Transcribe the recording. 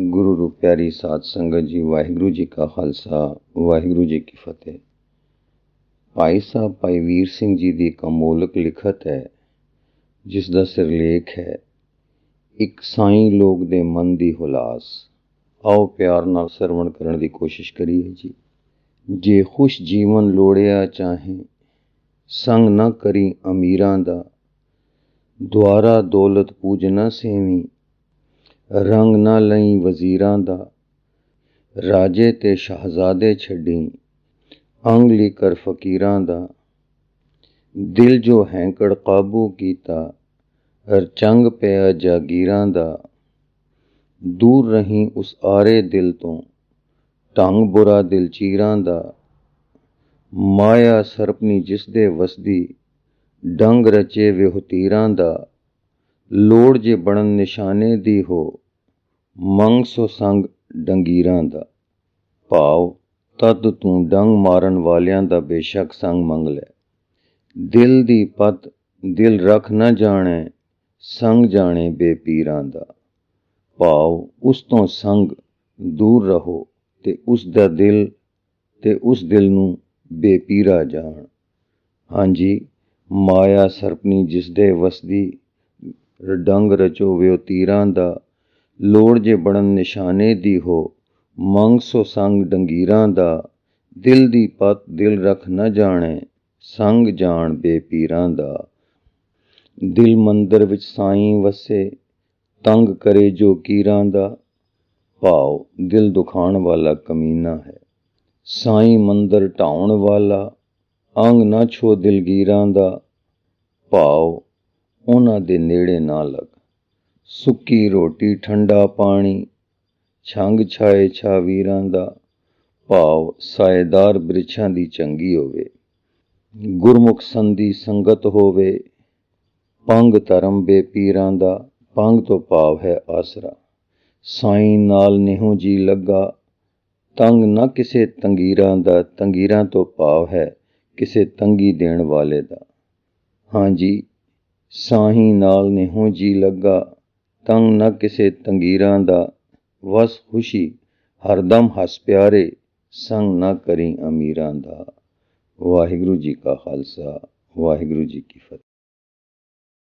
ਗੁਰੂ ਰੂਪ ਪਿਆਰੀ ਸਾਧ ਸੰਗਤ ਜੀ, ਵਾਹਿਗੁਰੂ ਜੀ ਕਾ ਖਾਲਸਾ, ਵਾਹਿਗੁਰੂ ਜੀ ਕੀ ਫਤਿਹ। ਭਾਈ ਸਾਹਿਬ, ਭਾਈ ਵੀਰ ਸਿੰਘ ਜੀ ਦੀ ਇੱਕ ਅਮੋਲਕ ਲਿਖਤ ਹੈ, ਜਿਸ ਦਾ ਸਿਰਲੇਖ ਹੈ, ਇੱਕ ਸਾਈਂ ਲੋਕ ਦੇ ਮਨ ਦੀ ਹੁਲਾਸ। ਆਓ ਪਿਆਰ ਨਾਲ ਸਰਵਣ ਕਰਨ ਦੀ ਕੋਸ਼ਿਸ਼ ਕਰੀਏ ਜੀ। ਜੇ ਖੁਸ਼ ਜੀਵਨ ਲੋੜਿਆ ਚਾਹੇ, ਸੰਗ ਨਾ ਕਰੀ ਅਮੀਰਾਂ ਦਾ। ਦੁਆਰਾ ਦੌਲਤ ਪੂਜ ਨਾ ਸੇਵੀ ਰੰਗ ਨਾ ਲਈ ਵਜ਼ੀਰਾਂ ਦਾ। ਰਾਜੇ ਤੇ ਸ਼ਹਜ਼ਾਦੇ ਛੱਡੀ, ਅੰਗ ਲਈ ਕਰ ਫਕੀਰਾਂ ਦਾ। ਦਿਲ ਜੋ ਹੈਂਕੜ ਕਾਬੂ ਕੀਤਾ ਹਰ ਚੰਗ ਪਿਆ ਜਾਗੀਰਾਂ ਦਾ। ਦੂਰ ਰਹੀ ਉਸ ਆਰੇ ਦਿਲ ਤੋਂ, ਢੰਗ ਬੁਰਾ ਦਿਲ ਚੀਰਾਂ ਦਾ। ਮਾਇਆ ਸਰਪਨੀ ਜਿਸ ਦੇ ਵਸਦੀ, ਡੰਗ ਰਚੇ ਵਿਹੁਤੀਰਾਂ ਦਾ। ਲੋੜ ਜੇ ਬਣਨ ਨਿਸ਼ਾਨੇ ਦੀ ਹੋ, ਮੰਗ ਸੋ ਸੰਗ ਡੰਗੀਰਾਂ ਦਾ। ਭਾਵ ਤਦ ਤੂੰ ਡੰਗ ਮਾਰਨ ਵਾਲਿਆਂ ਦਾ ਬੇਸ਼ੱਕ ਸੰਗ ਮੰਗ ਲੈ। ਦਿਲ ਦੀ ਪਤ, ਦਿਲ ਰੱਖ ਨਾ ਜਾਣੇ, ਸੰਗ ਜਾਣੇ ਬੇਪੀਰਾਂ ਦਾ। ਭਾਵ ਉਸ ਤੋਂ ਸੰਗ ਦੂਰ ਰਹੋ ਤੇ ਉਸ ਦਾ ਦਿਲ, ਤੇ ਉਸ ਦਿਲ ਨੂੰ ਬੇਪੀਰਾ ਜਾਣ। ਹਾਂਜੀ, ਮਾਇਆ ਸਰਪਨੀ ਜਿਸ ਦੇ ਵਸਦੀ ਡੰਗ ਰਚੋ ਵਿਓ ਤੀਰਾਂ ਦਾ। ਲੋੜ ਜੇ ਬਣਨ ਨਿਸ਼ਾਨੇ ਦੀ ਹੋ, ਮੰਗ ਸੋ ਸੰਗ ਡੰਗੀਰਾਂ ਦਾ। ਦਿਲ ਦੀ ਪਤ ਦਿਲ ਰੱਖ ਨਾ ਜਾਣੇ, ਸੰਗ ਜਾਣ ਬੇਪੀਰਾਂ ਦਾ। ਦਿਲ ਮੰਦਰ ਵਿੱਚ ਸਾਈਂ ਵਸੇ, ਤੰਗ ਕਰੇ ਜੋ ਕੀਰਾਂ ਦਾ। ਭਾਵ ਦਿਲ ਦੁਖਾਣ ਵਾਲਾ ਕਮੀਨਾ ਹੈ। ਸਾਈਂ ਮੰਦਰ ਢਾਉਣ ਵਾਲਾ, ਅੰਗ ਨਾ ਛੋ ਦਿਲਗੀਰਾਂ ਦਾ। ਭਾਵ ਉਹਨਾਂ ਦੇ ਨੇੜੇ ਨਾ ਲੱਗ। ਸੁੱਕੀ ਰੋਟੀ, ਠੰਡਾ ਪਾਣੀ, ਛੰਗ ਛਾਏ ਛਾਵੀਰਾਂ ਦਾ ਭਾਵ ਸਾਇਦਾਰ ਬ੍ਰਿਛਾਂ ਦੀ ਚੰਗੀ ਹੋਵੇ। ਗੁਰਮੁਖ ਸੰਦੀ ਸੰਗਤ ਹੋਵੇ, ਪੰਗ ਧਰਮ ਬੇਪੀਰਾਂ ਦਾ ਪੰਗ ਤੋਂ ਭਾਵ ਹੈ ਆਸਰਾ। ਸਾਈਂ ਨਾਲ ਨਿਹੂ ਜੀ ਲੱਗਾ, ਤੰਗ ਨਾ ਕਿਸੇ ਤੰਗੀਰਾਂ ਦਾ, ਤੰਗੀਰਾਂ ਤੋਂ ਭਾਵ ਹੈ ਕਿਸੇ ਤੰਗੀ ਦੇਣ ਵਾਲੇ ਦਾ। ਹਾਂਜੀ ਸਾਹੀ ਨਾਲ ਨਿਹੂ ਜੀ ਲੱਗਾ, ਤੰਗ ਨਾ ਕਿਸੇ ਤੰਗੀਰਾਂ ਦਾ। ਵਸ ਖੁਸ਼ੀ ਹਰਦਮ ਹੱਸ ਪਿਆਰੇ, ਸੰਗ ਨਾ ਕਰੀ ਅਮੀਰਾਂ ਦਾ। ਵਾਹਿਗੁਰੂ ਜੀ ਕਾ ਖਾਲਸਾ, ਵਾਹਿਗੁਰੂ ਜੀ ਕੀ ਫਤਿਹ।